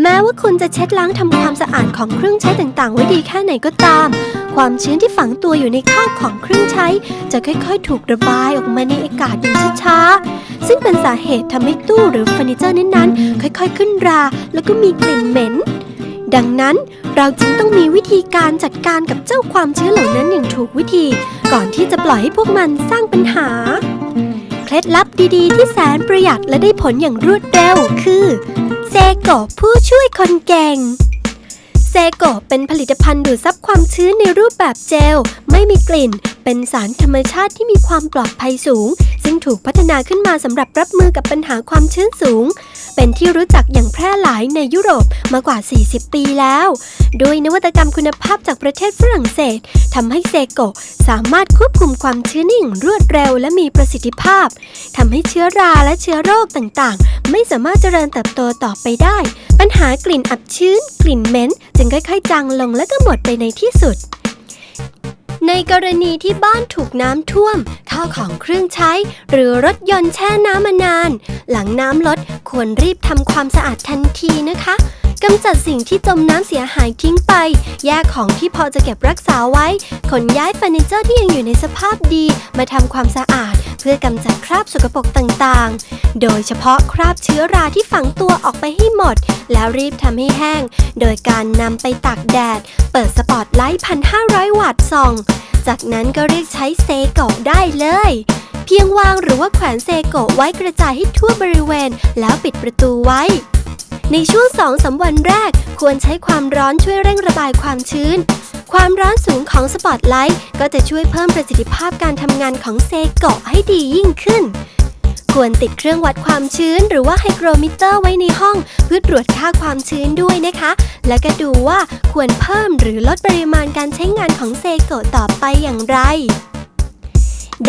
แม้ว่าคุณจะเช็ดล้างทำความสะอาดของเครื่องใช้ต่างๆ ไว้ดีแค่ไหนก็ตาม ความชื้นที่ฝังตัวอยู่ในข้าวของเครื่องใช้ จะค่อยๆ ถูกระบายออกมาในอากาศอย่างช้าๆ ซึ่งเป็นสาเหตุทำให้ตู้หรือเฟอร์นิเจอร์นั้นๆ ค่อยๆ ขึ้นรา แล้วก็มีกลิ่นเหม็น ดังนั้นเราจึงต้องมีวิธีการจัดการกับเจ้าความชื้นเหล่านั้นอย่างถูกวิธี ก่อนที่จะปล่อยให้พวกมันสร้างปัญหา เคล็ดลับดีๆ ที่แสนประหยัดและได้ผลอย่างรวดเร็วคือ เซโกะผู้ช่วยคนเก่ง เซโกะเป็นผลิตภัณฑ์ดูดซับความชื้นในรูปแบบเจล ไม่มีกลิ่น เป็นสารธรรมชาติที่มีความปลอดภัยสูง ซึ่งถูกพัฒนาขึ้นมาสำหรับรับมือกับปัญหาความชื้นสูง เป็นที่รู้จักอย่างแพร่หลายในยุโรปมากว่า 40 ปีแล้ว โดยนวัตกรรมคุณภาพจากประเทศฝรั่งเศสทำให้เซโกะสามารถควบคุมความชื้นได้อย่างรวดเร็วและมีประสิทธิภาพทำให้เชื้อราและเชื้อโรคต่างๆ ไม่สามารถเจริญเติบโตต่อไปได้ ปัญหากลิ่นอับชื้น กลิ่นเหม็นจึงค่อยๆจางลงและก็หมดไปในที่สุด ในกรณีที่บ้านถูกน้ำท่วม ข้าวของเครื่องใช้ หรือรถยนต์แช่น้ำมานาน หลังน้ำลดควรรีบทำความสะอาดทันทีนะคะ กำจัดสิ่งที่จมน้ำเสียหายทิ้งไป แยกของที่พอจะเก็บรักษาไว้ ขนย้ายเฟอร์นิเจอร์ที่ยังอยู่ในสภาพดี มาทำความสะอาด เพื่อกำจัดคราบสกปรกต่างๆ โดยเฉพาะคราบเชื้อราที่ฝังตัวออกไปให้หมด แล้วรีบทำให้แห้ง โดยการนำไปตากแดด เปิดสปอตไลท์1,500 วัตต์ส่อง จากนั้นก็เรียกใช้เซโกได้เลยเพียงวางหรือว่าแขวนเซโกะไว้กระจายให้ทั่วบริเวณ แล้วปิดประตูไว้ ในช่วง2องสาวันแรก ควรใช้ความร้อนช่วยเร่งระบายความชื้น ความร้อนสูงของสปอตไลท์ก็จะช่วยเพิ่มประสิทธิภาพการทำงานของเซโกะให้ดียิ่งขึ้น ควรติดเครื่องวัดความชื้น หรือว่าไฮโกรมิเตอร์ไว้ในห้อง เพื่อตรวจค่าความชื้นด้วยนะคะ และก็ดูว่าควรเพิ่มหรือลดปริมาณการใช้งานของเซโกะต่อไปอย่างไร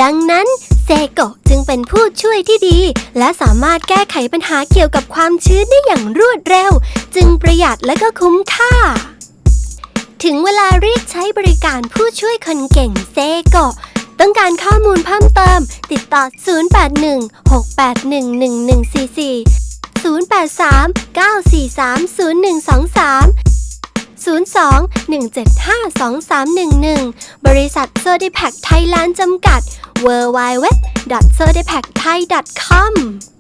ดังนั้น เซโกะจึงเป็นผู้ช่วยที่ดี และสามารถแก้ไขปัญหาเกี่ยวกับความชื้นได้อย่างรวดเร็ว จึงประหยัดและก็คุ้มค่า ถึงเวลาเรียกใช้บริการผู้ช่วยคนเก่งเซโกะต้องการข้อมูลเพิ่มเติม ติดต่อ 0816811144 083 943 0123 02 175 2311 บริษัทเซอร์ดิแพคไทยแลนด์จำกัด w w w s e r d i p a c t h a i c o m